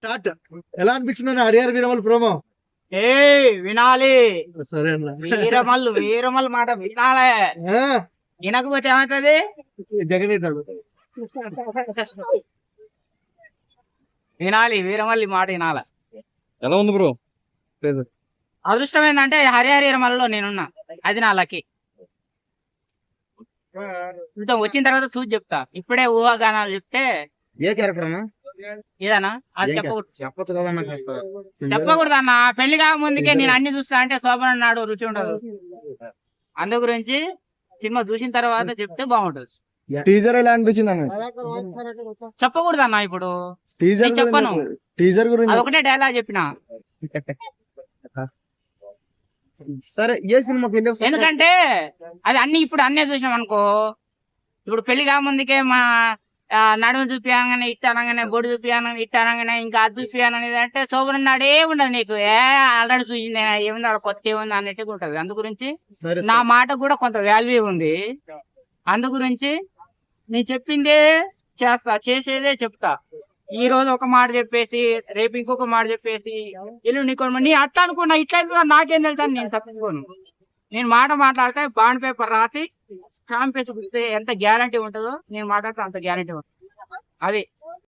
Start. ఎలా అనిపించింది Harihara Veeramal promo? ఏ వినాలి. సరే అన్న. వీరమల్లు వీరమల్లు మాట వినాలే. వినకపోతే ఏమవుతుంది? జగన్ అవుతాడు వినాలి వీరమల్లి మాట వినాలి. ఎలా ఉంది బ్రో? అదృష్టం ఏంటంటే హరిహర వీరమల్లలో నేనున్నా. అది నా లకి ఇంత వచ్చిన తర్వాత చూసి చెప్తా. ఇప్పుడే ఊహాగానాలు చెప్తే ఏ క్యారెక్టర్ అన్న? ఏదన్నా? అది ఏం చెప్పకూడదు. చెప్పొచ్చు కదా నాకు చెప్పకూడదు అన్న. పెళ్ళి కాక ముందుకే నేను అన్ని చూస్తా అంటే శోభన నాడు రుచి ఉండదు. అందు గురించి సినిమా చూసిన తర్వాత చెప్తే బాగుంటది. టీజర్ ఎలా అనిపించింది అన్న? చెప్పకూడదు అన్న ఇప్పుడు. టీజర్ చెప్పను. టీజర్ గురించి అదొకటే డైలాగ్ చెప్పిన. సరే ఏ సినిమాకి వెళ్ళి ఎందుకంటే అది అన్ని ఇప్పుడు అన్నే చూసినాం అనుకో. ఇప్పుడు పెళ్ళి కాక ముందుకే మా నడుము చూపియంగానే ఇట్టానంగానే బొడి చూపియానగానే ఇట్టానంగానే ఇంకా అది చూపియాననేది అంటే శోభన నాడే ఉండదు నీకు. ఏ ఆల్రెడీ చూసింది ఏముంది ఆడ కొత్త ఏముంది అన్నట్టుగా ఉంటది. అందు గురించి నా మాట కూడా కొంత వాల్యూ ఉంది. అందు గురించి నేను చెప్పిందే చేస్తా చేసేదే చెప్తా. ఈ రోజు ఒక మాట చెప్పేసి రేపు ఇంకొక మాట చెప్పేసి ఎల్లుండి నీకు నీ అట్లా అనుకున్నా ఇట్లా నాకేం తెలుసా నేను తప్పించుకోను. నేను మాట మాట్లాడితే బాండ్ పేపర్ రాసి స్టాంప్ వేసి ఎంత గ్యారంటీ ఉంటుందో నేను మాట్లాడితే అంత గ్యారంటీ ఉంటుంది. అది.